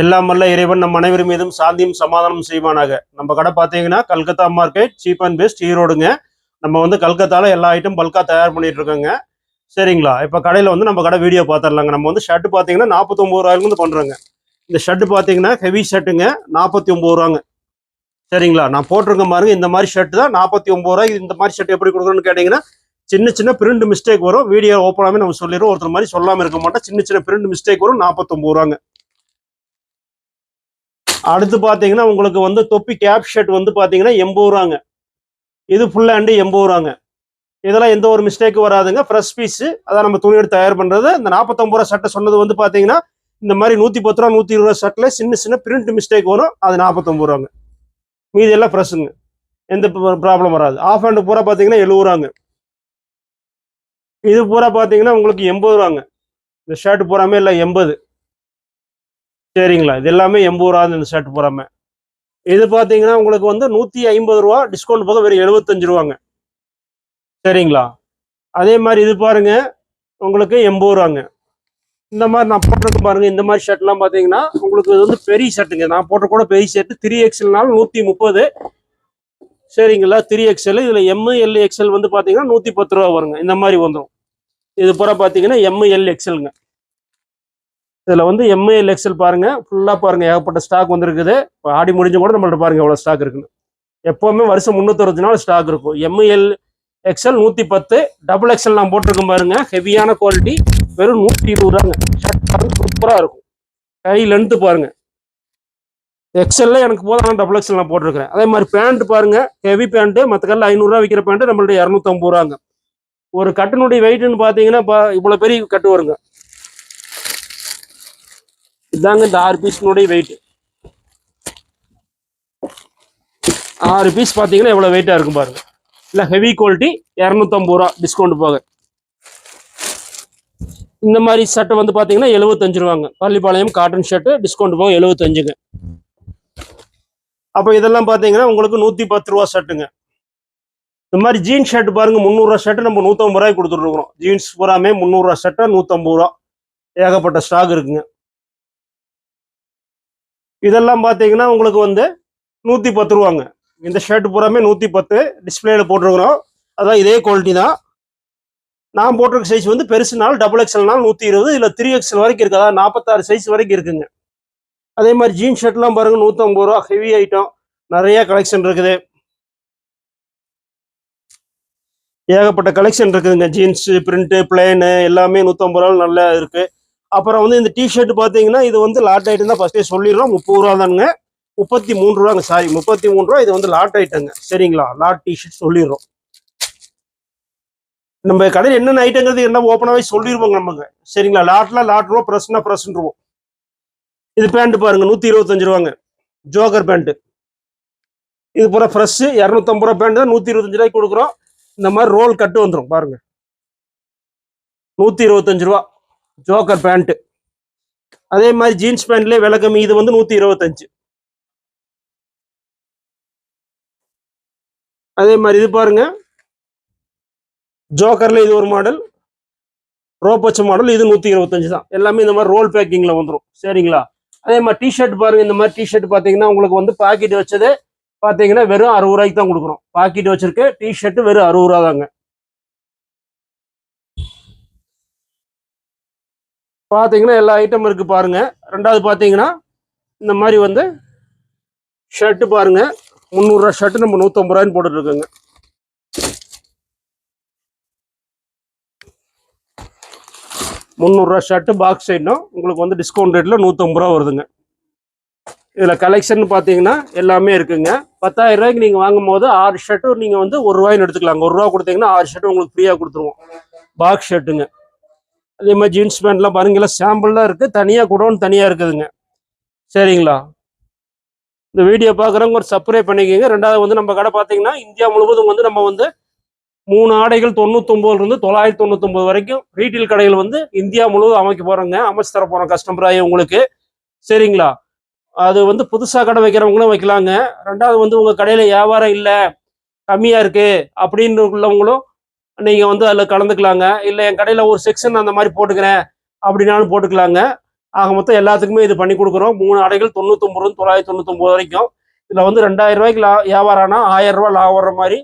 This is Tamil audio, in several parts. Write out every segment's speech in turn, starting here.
எல்லாம் வல்ல இறைவன் நம் அனைவர் மீதும் சாந்தியும் சமாதானம் செய்வானாக. நம்ம கடை பார்த்தீங்கன்னா Calcutta market cheap and best ஈரோடுங்க நம்ம வந்து கல்கத்தால எல்லா ஐட்டம் பல்காக தயார் பண்ணிட்டு இருக்கோங்க சரிங்களா? இப்போ கடையில் வந்து நம்ம கடை வீடியோ பார்த்துடலாங்க நம்ம வந்து ஷர்ட் பார்த்தீங்கன்னா நாற்பத்தொம்பது ரூபாயிலிருந்து பண்ணுறோங்க இந்த ஷர்ட் பார்த்தீங்கன்னா ஹெவி ஷர்ட்டுங்க நாற்பத்தி ஒம்பது ரூபாங்க. சரிங்களா? நான் போட்டிருக்கேன் பாருங்க இந்த மாதிரி ஷர்ட் தான் நாற்பத்தி ஒம்பது ரூபாய். இந்த மாதிரி ஷர்ட் எப்படி கொடுக்குறோன்னு கேட்டிங்கன்னா சின்ன சின்ன பிரிண்ட் மிஸ்டேக் வரும். வீடியோ ஓப்பனாகவே நம்ம சொல்லிடுவோம் ஒருத்தர் மாதிரி சொல்லாமல் இருக்க மாட்டோம். சின்ன சின்ன பிரிண்ட் மிஸ்டேக் வரும் நாற்பத்தொம்பது ரூபாங்க. அடுத்து பார்த்தீங்கன்னா உங்களுக்கு வந்து தொப்பி கேப் ஷர்ட் வந்து பார்த்தீங்கன்னா எண்பது ரூபாங்க. இது ஃபுல் ஹேண்டு எண்பது ரூபாங்க. இதெல்லாம் எந்த ஒரு மிஸ்டேக் வராதுங்க. ஃப்ரெஷ் பீஸு அதான் நம்ம துணி எடுத்து தயார் பண்ணுறது இந்த நாற்பத்தொம்பது ரூபா சட்டை சொன்னது வந்து பார்த்தீங்கன்னா இந்த மாதிரி நூற்றி பத்து ரூபா நூற்றி இருபது ரூபா சட்டில் சின்ன சின்ன பிரிண்ட் மிஸ்டேக் வரும். அது நாற்பத்தொம்பது ரூபாங்க. மீதி எல்லாம் ஃப்ரெஷ்ஷுங்க எந்த ப்ராப்ளம் வராது. ஆஃப் ஹேண்டு பூரா பார்த்தீங்கன்னா எழுபது ரூபாங்க. இது பூரா பார்த்தீங்கன்னா உங்களுக்கு எண்பது ரூபாங்க. இந்த ஷர்ட் பூராமே இல்லை எண்பது. சரிங்களா? இது எல்லாமே எண்பது ரூபா இந்த ஷர்ட் பூராமே இது பார்த்தீங்கன்னா உங்களுக்கு வந்து நூற்றி ஐம்பது ரூபா டிஸ்கவுண்ட் போக வெறும் எழுபத்தஞ்சு ரூபாங்க. சரிங்களா? அதே மாதிரி இது பாருங்க உங்களுக்கு எண்பது ரூபாங்க இந்த மாதிரி நான் போட்டிருக்க பாருங்க இந்த மாதிரி ஷர்ட்லாம் பார்த்தீங்கன்னா உங்களுக்கு இது வந்து பெரிய ஷர்ட்டுங்க நான் போட்ட கூட பெரிய ஷர்ட் த்ரீ எக்ஸ்எல்னால நூற்றி முப்பது. சரிங்களா? த்ரீ எக்ஸ்எல் இதில் எம்மு எல் எக்ஸ்எல் வந்து பார்த்தீங்கன்னா நூற்றி பத்து ரூபா வருங்க. இந்த மாதிரி வந்துடும் இது பூரா பார்த்தீங்கன்னா எம்மு எல் எக்ஸ்எல்ங்க இதில் வந்து எம்ஏஎல் எக்ஸல் பாருங்கள் ஃபுல்லாக பாருங்கள் ஏகப்பட்ட ஸ்டாக் வந்திருக்குது. இப்போ ஆடி முடிஞ்ச கூட நம்மள்ட்ட பாருங்கள் எவ்வளோ ஸ்டாக் இருக்குன்னு. எப்போவுமே வருஷம் முந்நூற்றறுபது நாள் ஸ்டாக் இருக்கும். எம்ஏஎல் எக்ஸல் நூற்றி பத்து டபுள் எக்ஸல் நான் போட்டிருக்கேன் பாருங்கள் ஹெவியான குவாலிட்டி வெறும் நூற்றி இருபது ரூபாங்க ஷர்ட் சூப்பராக இருக்கும். கை லென்த்து பாருங்க. எக்ஸல்ல எனக்கு போதும் டபுள் எக்ஸல் நான் போட்டிருக்கிறேன். அதே மாதிரி பேண்ட் பாருங்க. ஹெவி பேண்ட்டு மற்ற கல்ல ஐநூறுரூவா விற்கிற பேண்ட்டு நம்மள்ட்ட இரநூத்தம்பது ரூபாங்க ஒரு கட்டினுடைய வெயிட்னு பார்த்தீங்கன்னா இப்போ இவ்வளோ பெரிய கட்டு வருங்க. இதாங்க இந்த ஆறு பீஸ்னுடைய வெயிட் ஆறு பீஸ் பார்த்தீங்கன்னா எவ்வளோ வெயிட்டாக இருக்கும் பாருங்க. இல்லை ஹெவி குவாலிட்டி இரநூத்தம்பது ரூபா டிஸ்கவுண்ட் போக. இந்த மாதிரி ஷர்ட் வந்து பார்த்தீங்கன்னா எழுபத்தஞ்சு ரூபாங்க. பள்ளிப்பாளையம் காட்டன் ஷர்ட்டு டிஸ்கவுண்ட் போக எழுபத்தஞ்சுங்க அப்போ இதெல்லாம் பார்த்தீங்கன்னா உங்களுக்கு நூற்றி பத்து ரூபா ஷர்ட்டுங்க இந்த மாதிரி ஜீன்ஸ் ஷர்ட் பாருங்க முந்நூறுரூவா ஷர்ட்டு நம்ம நூற்றம்பது ரூபாய்க்கு கொடுத்துட்ருக்குறோம் ஜீன்ஸ் பூராமே முந்நூறுரூவா ஷர்ட்டை நூற்றம்பது ரூபா. ஏகப்பட்ட ஸ்டாக் இருக்குங்க. இதெல்லாம் பார்த்தீங்கன்னா உங்களுக்கு வந்து நூற்றி பத்து ரூபாங்க. இந்த ஷர்ட் பூராமே நூற்றி பத்து டிஸ்பிளேல போட்டிருக்கிறோம். அதான் இதே குவாலிட்டி தான். நான் போட்டிருக்க சைஸ் வந்து பெருசுனாலும் டபுள் எக்ஸ்எல்னால் நூற்றி இருபது இல்லை த்ரீ எக்ஸ்எல் வரைக்கும் இருக்குது அதாவது நாற்பத்தாறு சைஸ் வரைக்கும் இருக்குங்க. அதே மாதிரி ஜீன்ஸ் ஷர்ட்லாம் பாருங்க நூற்றம்பது ரூபா ஹெவி ஐட்டம் நிறைய கலெக்ஷன் இருக்குது. ஏகப்பட்ட கலெக்ஷன் இருக்குதுங்க. ஜீன்ஸு பிரிண்ட்டு பிளேனு எல்லாமே நூற்றம்பது ரூபா நல்லா இருக்குது அப்புறம் வந்து இந்த டிஷர்ட் பார்த்தீங்கன்னா இது வந்து லாட் ஐட்டம் தான் ஃபஸ்ட்டே சொல்லிடுறோம். முப்பது ரூபா தானுங்க. முப்பத்தி மூணு ரூபாங்க சாரி முப்பத்தி மூணு ரூபா இது வந்து லாட் ஐட்டங்க சரிங்களா? லாட் டிஷர்ட் சொல்லிடுறோம். நம்ம கடையில் என்னென்ன ஐட்டங்கிறது என்ன ஓப்பனாகவே சொல்லிடுவோங்க நம்மங்க. சரிங்களா? லாட்லாம் லாட் ரூபா ப்ரெஸ்னா ப்ரெஸ்ன்றுவோம் இது பேண்ட் பாருங்க நூற்றி இருபத்தஞ்சு ரூபாங்க. ஜோக்கர் பேண்ட்டு இது பூரா ஃப்ரெஷ்ஷு இரநூத்தம்பது ரூபா பேண்ட் தான் நூற்றி இருபத்தஞ்சு ரூபாய்க்கு கொடுக்குறோம். இந்த மாதிரி ரோல் கட்டு வந்துடும் பாருங்க. நூற்றி இருபத்தஞ்சு ரூபா. ஜோக்கர் பேண்ட்டு அதே மாதிரி ஜீன்ஸ் பேண்ட்லேயே விலை கம்மி இது வந்து நூற்றி இருபத்தஞ்சு. அதே மாதிரி இது பாருங்க. ஜோக்கரில் இது ஒரு மாடல் ரோப் வச்ச மாடல் இது நூற்றி இருபத்தஞ்சு தான். எல்லாமே இந்த மாதிரி ரோல் பேக்கிங்கில் வந்துடும் சரிங்களா? அதே மாதிரி டிஷர்ட் பாருங்கள் இந்த மாதிரி டிஷர்ட் பார்த்தீங்கன்னா உங்களுக்கு வந்து பாக்கெட் வச்சது பார்த்தீங்கன்னா வெறும் அறுபது ரூபாய்க்கு தான் கொடுக்குறோம். பாக்கெட் வச்சிருக்கு டிஷர்ட்டு வெறும் அறுபது ரூபா தாங்க. பார்த்தீங்கன்னா எல்லா ஐட்டம் இருக்குது பாருங்கள் ரெண்டாவது பார்த்தீங்கன்னா இந்த மாதிரி வந்து ஷர்ட்டு பாருங்க. முந்நூறுரூவா ஷர்ட்டு நம்ம நூற்றம்பது ரூபாய்னு போட்டுட்ருக்கோங்க. முந்நூறுரூவா ஷர்ட்டு பாக்ஸ் ஐட்டம் உங்களுக்கு வந்து டிஸ்கவுண்ட் ரேட்டில் நூற்றம்பது ரூபா வருதுங்க. இதில் கலெக்ஷன் பார்த்தீங்கன்னா எல்லாமே இருக்குங்க. பத்தாயிரம் ரூபாய்க்கு நீங்கள் வாங்கும் போது ஆறு ஷர்ட்டு நீங்கள் வந்து ஒரு ரூபாய்னு எடுத்துக்கலாங்க. ஒரு ரூபா கொடுத்தீங்கன்னா ஆறு ஷர்ட்டு உங்களுக்கு ஃப்ரீயாக கொடுத்துருவோம். பாக்ஸ் ஷர்ட்டுங்க அதே மாதிரி ஜீன்ஸ் பேண்ட்லாம் பாருங்களா சாம்பிள்லாம் இருக்குது தனியாக குடோன் தனியாக இருக்குதுங்க. சரிங்களா? இந்த வீடியோ பார்க்குறவங்க ஒரு சப்ஸ்கிரைப் பண்ணிக்கோங்க. ரெண்டாவது வந்து நம்ம கடை பார்த்தீங்கன்னா இந்தியா முழுவதும் வந்து நம்ம வந்து மூணு ஆடைகள் தொண்ணூத்தொம்போதுலேருந்து தொள்ளாயிரத்தி தொண்ணூத்தொம்பது வரைக்கும் ரீட்டைல் கடைகள் வந்து இந்தியா முழுவதும் அமைக்க போகிறோங்க அமைச்சு தர போகிறோம் கஸ்டமராகி உங்களுக்கு. சரிங்களா? அது வந்து புதுசாக கடை வைக்கிறவங்களும் வைக்கலாங்க. ரெண்டாவது வந்து உங்கள் கடையில் வியாபாரம் இல்லை கம்மியாக இருக்குது அப்படின்னு உள்ளவங்களும் நீங்கள் வந்து அதில் கலந்துக்கலாங்க. இல்லை என் கடையில் ஒரு செக்ஷன் அந்த மாதிரி போட்டுக்கிறேன் அப்படின்னாலும் போட்டுக்கலாங்க. ஆக மொத்தம் எல்லாத்துக்குமே இது பண்ணி கொடுக்குறோம். மூணு ஆடைகள் தொண்ணூத்தொம்பது ரூபா தொள்ளாயிரத்தி தொண்ணூத்தொம்பது வரைக்கும். இதில் வந்து ரெண்டாயிரம் ரூபாய்க்கு லா வியாபாரம் ஆனால் ஆயிரம் ரூபா லாபம் வர்ற மாதிரி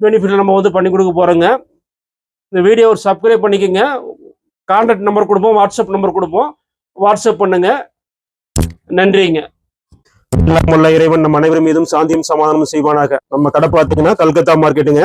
பெனிஃபிட் நம்ம வந்து பண்ணி கொடுக்க போகிறோங்க இந்த வீடியோ ஒரு சப்ஸ்கிரைப் பண்ணிக்கோங்க. கான்டாக்ட் நம்பர் கொடுப்போம். வாட்ஸ்அப் நம்பர் கொடுப்போம். வாட்ஸ்அப் பண்ணுங்க. நன்றிங்க. எல்லாம் இறைவன் நம்ம அனைவரும் மீதும் சாந்தியும் சமாதானமும் செய்வானாக. நம்ம கடை பார்த்தீங்கன்னா கல்கத்தா மார்க்கெட்டுங்க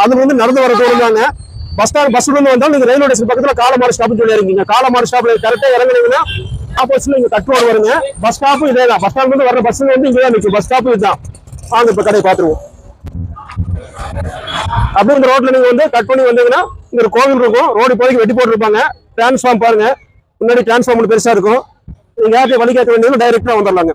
அது வந்து நடந்து வர தூரம் தாங்க பஸ் ஸ்டாண்ட் பஸ் வந்து வந்தாலும் நீங்க ரயில்வே ஸ்டேஷன் பக்கத்துல காலமாடு ஸ்டாப்னு சொல்லி இருக்கீங்க காலமாடு ஸ்டாப்ல கரெக்டா இறங்குனீங்கன்னா ஆப்போசிட்ல இங்க கட்டுவாடு வருங்க. பஸ் ஸ்டாப்பும் இதே தான் பஸ் ஸ்டாண்ட் வந்து வர பஸ் வந்து இங்கே தான் நிற்கும் பஸ் ஸ்டாப்பும் இதுதான். வாங்க இப்ப கடையை பாத்துருவோம் அப்படியே இந்த ரோட்ல நீங்க வந்து கட் பண்ணி வந்தீங்கன்னா இங்க ஒரு கோவில் இருக்கும். ரோடு இப்போதைக்கு வெட்டி போட்டுருப்பாங்க. டிரான்ஸ்ஃபார்ம் பாருங்க. முன்னாடி டிரான்ஸ்ஃபார்ம் பெருசா இருக்கும். நீங்க யார்கிட்ட வழி கேட்க வேண்டியது டைரக்டா வந்துடலாங்க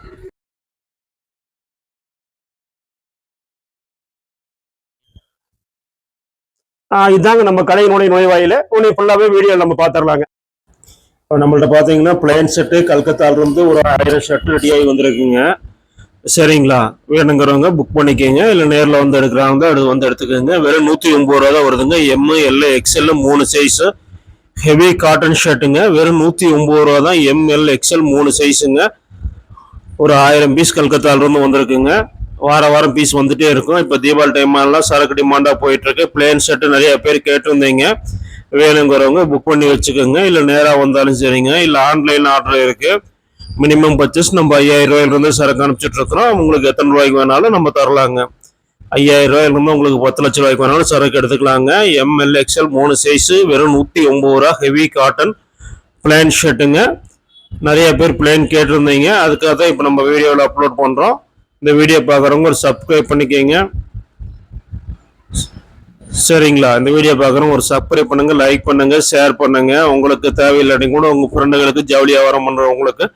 இதாங்க நம்ம கடையினுடைய நுழைவாயில. உன்னை ஃபுல்லாவே வீடியோ நம்ம பாத்துரலாங்க. இப்போ நம்மள்ட்ட பாத்தீங்கன்னா பிளைன் செட்டு கல்கத்தால இருந்து ஒரு ஆயிரம் ஷர்ட் ரெடியாகி வந்திருக்குங்க. சரிங்களா? வேணுங்கிறவங்க புக் பண்ணிக்கோங்க. இல்லை நேரில் வந்து எடுக்கிறவங்க அது வந்து எடுத்துக்கோங்க. வெறும் நூற்றி ஒம்பது ரூபா தான் வருதுங்க. எம் எல் எக்ஸ்எல் மூணு சைஸு ஹெவி காட்டன் ஷர்ட்டுங்க வெறும் நூற்றி ஒம்பது ரூபா தான் எம்எல் எக்ஸ்எல் மூணு சைஸுங்க ஒரு ஆயிரம் பீஸ் கல்கத்தால இருந்து வந்திருக்குங்க. வார வாரம் பீஸ் வந்துட்டே இருக்கும். இப்போ தீபாவளி டைம் எல்லாம் சரக்கு டிமாண்டாக போயிட்டு இருக்கு பிளேன் ஷர்ட் நிறைய பேர் கேட்டிருந்தீங்க. வேணுங்கிறவங்க புக் பண்ணி வச்சுக்கோங்க. இல்லை நேராக வந்தாலும் சரிங்க. இல்லை ஆன்லைன் ஆர்டர் இருக்கு. மினிமம் பர்ச்சேஸ் நம்ம ஐயாயிரம் ரூபாயிலிருந்து சரக்கு அனுப்பிச்சிட்ருக்குறோம் உங்களுக்கு எத்தனை ரூபாய்க்கு வேணாலும் நம்ம தரலாங்க. ஐயாயிரம் ரூபாயிலிருந்து உங்களுக்கு பத்து லட்ச ரூபாய்க்கு வேணாலும் சரக்கு எடுத்துக்கலாங்க. எம்எல் எக்ஸ்எல் மூணு சைஸு வெறும் நூற்றி ஒம்பது ரூபா ஹெவி காட்டன் பிளேன் ஷர்ட்டுங்க நிறைய பேர் பிளேன் கேட்டிருந்தீங்க. அதுக்காக தான் இப்போ நம்ம வீடியோவில் அப்லோட் பண்ணுறோம் இந்த வீடியோ பார்க்குறவங்க ஒரு சப்ஸ்கிரைப் பண்ணிக்கோங்க. சரிங்களா? இந்த வீடியோ பார்க்குறவங்க ஒரு சப்ஸ்கிரைப் பண்ணுங்க லைக் பண்ணுங்கள் ஷேர் பண்ணுங்க. உங்களுக்கு தேவையில்லாட்டி கூட உங்கள் ஃப்ரெண்டுகளுக்கு ஜவுளி வியாபாரம் பண்ணுறவங்களுக்கு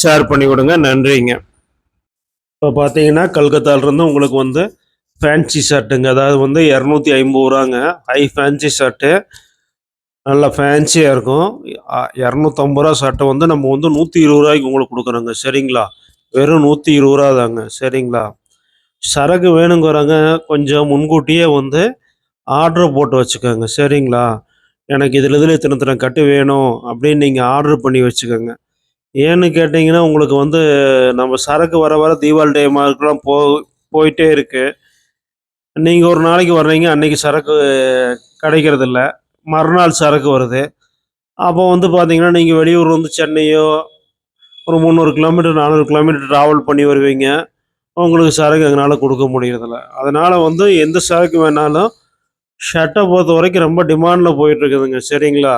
ஷேர் பண்ணி விடுங்க நன்றிங்க. இப்போ பார்த்தீங்கன்னா கல்கத்தாலேருந்து உங்களுக்கு வந்து ஃபேன்சி ஷர்ட்டுங்க அதாவது வந்து இரநூத்தி ஐம்பது ரூபாங்க. ஹை ஃபேன்சி ஷர்ட்டு நல்லா ஃபேன்சியாக இருக்கும். இரநூத்தம்பது ரூபா சட்டை வந்து நம்ம வந்து நூற்றி இருபது ரூபாய்க்கு உங்களுக்கு கொடுக்குறோங்க. சரிங்களா? வெறும் நூற்றி இருபது ரூபா தாங்க சரிங்களா? சரக்கு வேணுங்கிறவங்க கொஞ்சம் முன்கூட்டியே வந்து ஆர்டர் போட்டு வச்சுக்கோங்க. சரிங்களா? எனக்கு இதில் இதில் இத்தனை இத்தனை கட்டு வேணும் அப்படின்னு நீங்கள் ஆர்டர் பண்ணி வச்சுக்கோங்க. ஏன்னு கேட்டிங்கன்னா உங்களுக்கு வந்து நம்ம சரக்கு வர வர தீபாவளி டைம் மார்க்கெலாம் போ போயிட்டே இருக்குது நீங்கள் ஒரு நாளைக்கு வர்றீங்க அன்றைக்கி சரக்கு கிடைக்கிறதில்ல. மறுநாள் சரக்கு வருது. அப்போ வந்து பார்த்தீங்கன்னா நீங்கள் வெளியூர் வந்து சென்னையோ ஒரு முந்நூறு கிலோமீட்டர் நானூறு கிலோமீட்டர் ட்ராவல் பண்ணி வருவீங்க. உங்களுக்கு சரக்கு எங்களால் கொடுக்க முடியறதில்ல. அதனால் வந்து எந்த சரக்கு வேணாலும் ஷர்ட்டை பொறுத்த வரைக்கும் ரொம்ப டிமாண்டில் போயிட்டுருக்குதுங்க. சரிங்களா?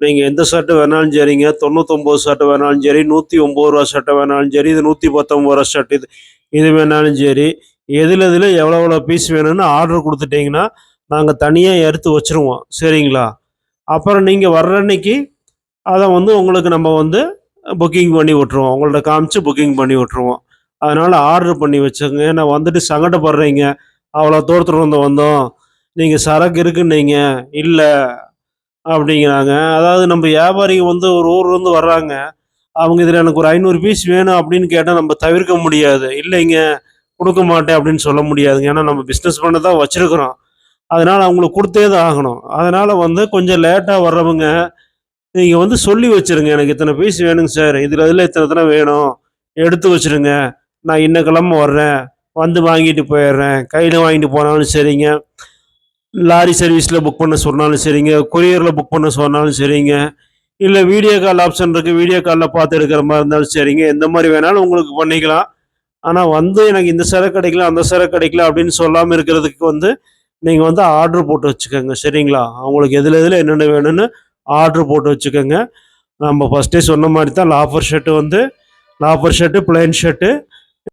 நீங்கள் எந்த ஷர்ட்டு வேணாலும் சரிங்க தொண்ணூத்தொம்பது ஷர்ட்டு வேணாலும் சரி நூற்றி ஒம்பது ரூபா ஷர்ட்டை வேணாலும் சரி இது நூற்றி பத்தொம்பது ரூபா ஷர்ட் இது இது வேணாலும் சரி எதில் எதில் எவ்வளோ எவ்வளோ பீஸ் வேணும்னு ஆர்டர் கொடுத்துட்டிங்கன்னா நாங்கள் தனியாக எடுத்து வச்சுருவோம். சரிங்களா? அப்புறம் நீங்கள் வர்ற அன்னைக்கு அதை வந்து உங்களுக்கு நம்ம வந்து புக்கிங் பண்ணி விட்ருவோம் உங்கள்ட்ட காமிச்சு புக்கிங் பண்ணி விட்ருவோம் அதனால் ஆர்டர் பண்ணி வச்சுங்க நான் வந்துட்டு சங்கடப்படுறீங்க. அவ்வளோ தூரத்தில் வந்து வந்தோம். நீங்கள் சரக்கு இருக்குன்னீங்க. இல்லை அப்படிங்கிறாங்க. அதாவது நம்ம வியாபாரிங்க வந்து ஒரு ஊர்லேருந்து வர்றாங்க. அவங்க இதில் எனக்கு ஒரு ஐநூறு பீஸ் வேணும் அப்படின்னு கேட்டால் நம்ம தவிர்க்க முடியாது. இல்லைங்க கொடுக்க மாட்டேன் அப்படின்னு சொல்ல முடியாதுங்க. ஏன்னா நம்ம பிஸ்னஸ் பண்ண தான் வச்சுருக்குறோம். அதனால் அவங்களுக்கு கொடுத்தே தான் ஆகணும். அதனால் வந்து கொஞ்சம் லேட்டாக வர்றவங்க நீங்கள் வந்து சொல்லி வச்சிருங்க. எனக்கு இத்தனை பீஸ் வேணுங்க சார். இதில் இதில் இத்தனை இத்தனை வேணும். எடுத்து வச்சிருங்க. நான் இன்ன கிழமை வர்றேன். வந்து வாங்கிட்டு போயிடுறேன். கையில் வாங்கிட்டு போனாலும் சரிங்க. லாரி சர்வீஸில் புக் பண்ண சொன்னாலும் சரிங்க. கொரியரில் புக் பண்ண சொன்னாலும் சரிங்க. இல்லை வீடியோ கால் ஆப்ஷன் இருக்குது வீடியோ காலில் பார்த்து எடுக்கிற மாதிரி இருந்தாலும் சரிங்க. எந்த மாதிரி வேணாலும் உங்களுக்கு பண்ணிக்கலாம். ஆனால் வந்து எனக்கு இந்த சரக்கு கிடைக்கல அந்த சரக்கு கிடைக்கல அப்படின்னு சொல்லாமல் இருக்கிறதுக்கு வந்து நீங்கள் வந்து ஆர்டர் போட்டு வச்சுக்கோங்க. சரிங்களா? அவங்களுக்கு எதில் எதில் என்னென்ன வேணும்னு ஆர்டர் போட்டு வச்சுக்கோங்க. நம்ம ஃபஸ்ட்டே சொன்ன மாதிரி தான் லாஃபர் ஷர்ட்டு வந்து லாஃபர் ஷர்ட்டு பிளைன் ஷர்ட்டு